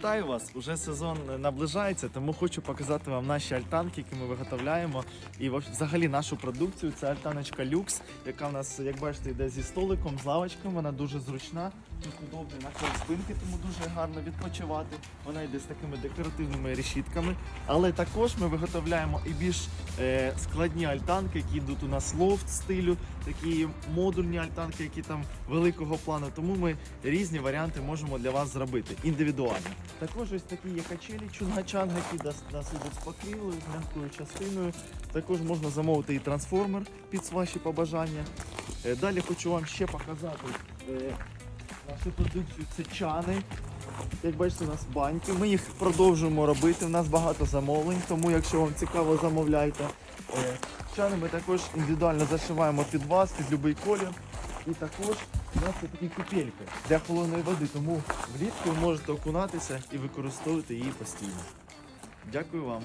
Вітаю вас! Уже сезон наближається, тому хочу показати вам наші альтанки, які ми виготовляємо. І взагалі нашу продукцію. Це альтаночка люкс, яка в нас, як бачите, йде зі столиком, з лавочками. Вона дуже зручна, тут удобний наклон спинки, тому дуже гарно відпочивати. Вона йде з такими декоративними решітками. Але також ми виготовляємо і більш е, складні альтанки, які йдуть у нас лофт стилю, такі модульні альтанки, які там великого плану. Тому ми різні варіанти можемо для вас зробити індивідуально. Також ось такі є качелі чунгачанг, які нас, нас ідуть з покрівлею, з м'якою частиною. Також можна замовити і трансформер під ваші побажання. Е, Далі хочу вам ще показати е, нашу продукцію. Це чани. Як бачите, у нас баньки. Ми їх продовжуємо робити. У нас багато замовлень, тому якщо вам цікаво, замовляйте. Е, Чани ми також індивідуально зашиваємо під вас, під будь-який колір. І також у нас є такі купельки для холодної води, тому влітку ви можете окунатися і використовувати її постійно. Дякую вам.